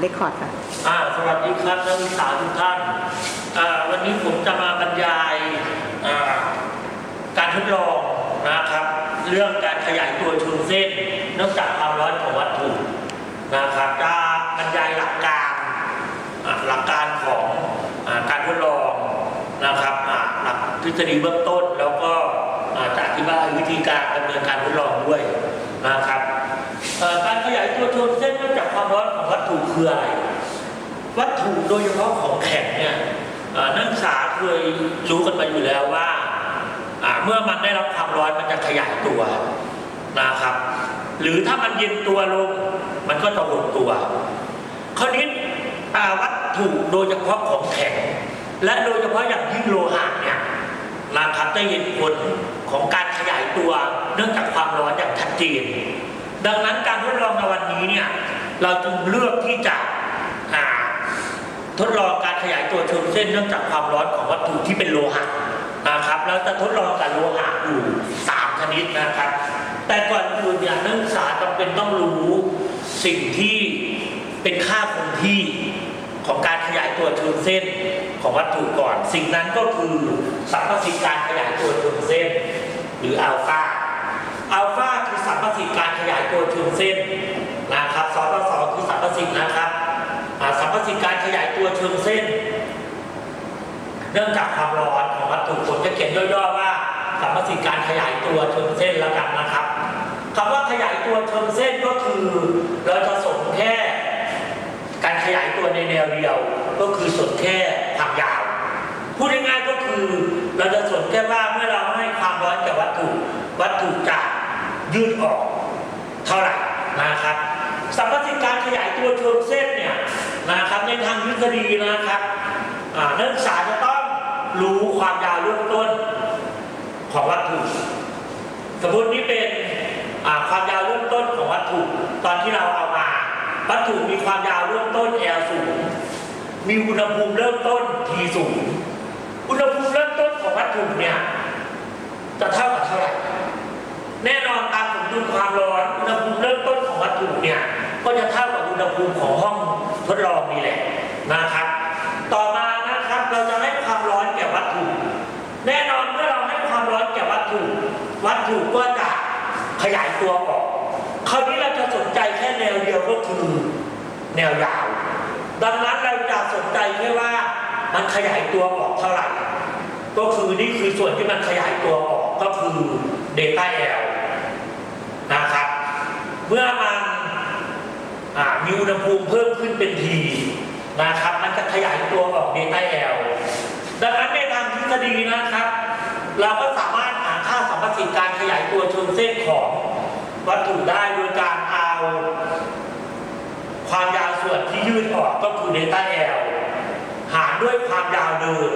เรคคอร์ดค่ะอ่าสวัสดีครับนักศึกษาทุกท่านอ่าวันนี้ผมจะมาบรรยายอ่าการทดลองนะครับ เรื่องการขยายตัวชนเส้นนองจากความร้อนของวัตถุนะครับจะบรรยายหลักการหลักการของอการทดลองนะครับหลักทฤษฎีเบื้องต้นแล้วก็อ่าจะอธิบายวิธีการดำเนินการทดลองด้วย คืออะไร วัตถุโดยเฉพาะของแข็งเนี่ยนักศึกษาเคยรู้กันมาอยู่แล้วว่าเมื่อมันได้รับความร้อนมันจะขยายตัวนะครับ หรือถ้ามันเย็นตัวลง มันก็จะหดตัวคราวนี้วัตถุโดยเฉพาะของแข็ง และโดยเฉพาะอย่างยิ่งโลหะเนี่ยนะครับได้เห็นผลของการขยายตัวเนื่องจากความร้อนอย่างชัดเจนดังนั้นการทดลองในวันนี้เนี่ย เราจึงเลือกที่จะทดลองการขยายตัวชนเส้นเนื่องจากความร้อนของวัตถุที่เป็นโลหะนะครับแล้วจะทดลองกับโลหะอยู่สามชนิดนะครับ แต่ก่อนอื่นเนี่ยนักศึกษาจำเป็นต้องรู้สิ่งที่เป็นค่าคงที่ของการขยายตัวชนเส้นของวัตถุก่อน สิ่งนั้นก็คือสัมประสิทธิการขยายตัวชนเส้น หรืออัลฟาอัลฟาคือสัมประสิทธิการขยายตัวชนเส้นนะครับสปสคือสัมประ สิทธิ์นะครับอ่าสัมประสิทธิ์การขยายตัวเชิงเส้น เนื่องจากความร้อนของวัตถุผมจะเขียนย่อๆว่าสัมประสิทธิ์การขยายตัวเชิงเส้นแล้วกันนะครับคำว่าขยายตัวเชิงเส้นก็คือ เราจะสนแค่ การขยายตัวในแนวเดียว ก็คือสนแค่ความยาวพูดง่ายๆก็คือ เราจะสนแค่ว่าเมื่อเราให้ความร้อนแก่วัตถุ วัตถุจะยืดออก เท่าไหร่นะครับ สัมประสิทธิการขยายตัวเชิงเส้นเนี่ยนะครับในทางทฤษฎีนะครับนักศึกษาจะต้องรู้ความยาวเริ่มต้นของวัตถุสมมตินี่เป็นความยาวเริ่มต้นของวัตถุ ตอนที่เราเอามา วัตถุมีความยาวเริ่มต้น L สูงมีอุณหภูมิเริ่มต้น T สูงอุณหภูมิเริ่มต้นของวัตถุเนี่ยจะเท่ากับเท่าไหร่แน่นอนตามสมดุลความร้อนอุณหภูมิเริ่มต้นของวัตถุเนี่ย ก็จะเท่ากับอุณหภูมิของห้องทดลองนี่แหละนะครับ ต่อมานะครับเราจะให้ความร้อนแก่วัตถุ แน่นอนเมื่อเราให้ความร้อนแก่วัตถุ วัตถุก็จะขยายตัวออก คราวนี้เราจะสนใจแค่แนวเดียวก็คือแนวยาว ดังนั้นเราจะสนใจแค่ว่ามันขยายตัวออกเท่าไหร่ ก็คือนี่คือส่วนที่มันขยายตัวออกก็คือเดต้า L นะครับ เมื่อมัน อ่ามีอุณหภูมิเพิ่มขึ้นเป็นทีนะครับ มันจะขยายตัวออกเดต้า L ดังนั้นในทางทฤษฎีนะครับ เราก็สามารถหาค่าสัมประสิทธิการขยายตัวชนเส้นของวัตถุได้โดยการเอาความยาวส่วนที่ยืดออกก็คือเดต้า L หารด้วยความยาวเดิม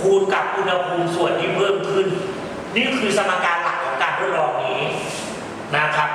คูณกับอุณหภูมิส่วนที่เพิ่มขึ้น นี่คือสมการหลักของการทดลองนี้นะครับ